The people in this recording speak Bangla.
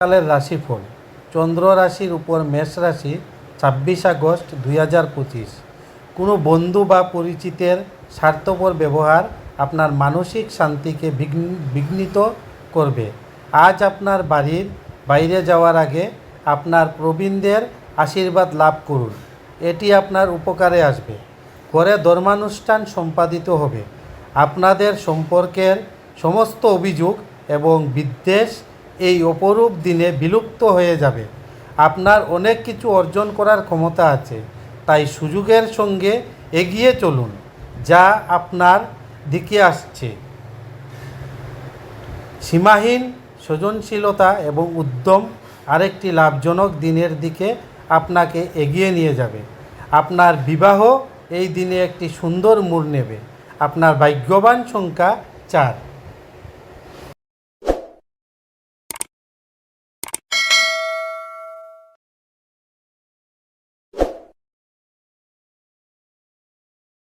কালের রাশিফল। চন্দ্র রাশির উপর মেষ রাশি, ছাব্বিশ আগস্ট দুই হাজার পঁচিশ। কোনো বন্ধু বা পরিচিতের স্বার্থপর ব্যবহার আপনার মানসিক শান্তিকে বিঘ্ন- বিঘ্নিত করবে। আজ আপনার বাড়ির বাইরে যাওয়ার আগে আপনার প্রবীণদের আশীর্বাদ লাভ করুন। এটি আপনার উপকারে আসবে। পরে ধর্মানুষ্ঠান সম্পাদিত হবে। আপনাদের সম্পর্কের সমস্ত অভিযোগ এবং বিদ্বেষ এই অপরূপ দিনে বিলুপ্ত হয়ে যাবে। আপনার অনেক কিছু অর্জন করার ক্ষমতা আছে। তাই সুযোগের সঙ্গে এগিয়ে চলুন, যা আপনার দিকে আসছে। সীমাহীন সৃজনশীলতা এবং উদ্যম আরেকটি লাভজনক দিনের দিকে আপনাকে এগিয়ে নিয়ে যাবে। আপনার বিবাহ এই দিনে একটি সুন্দর মোড় নেবে। আপনার ভাগ্যবান সংখ্যা চার।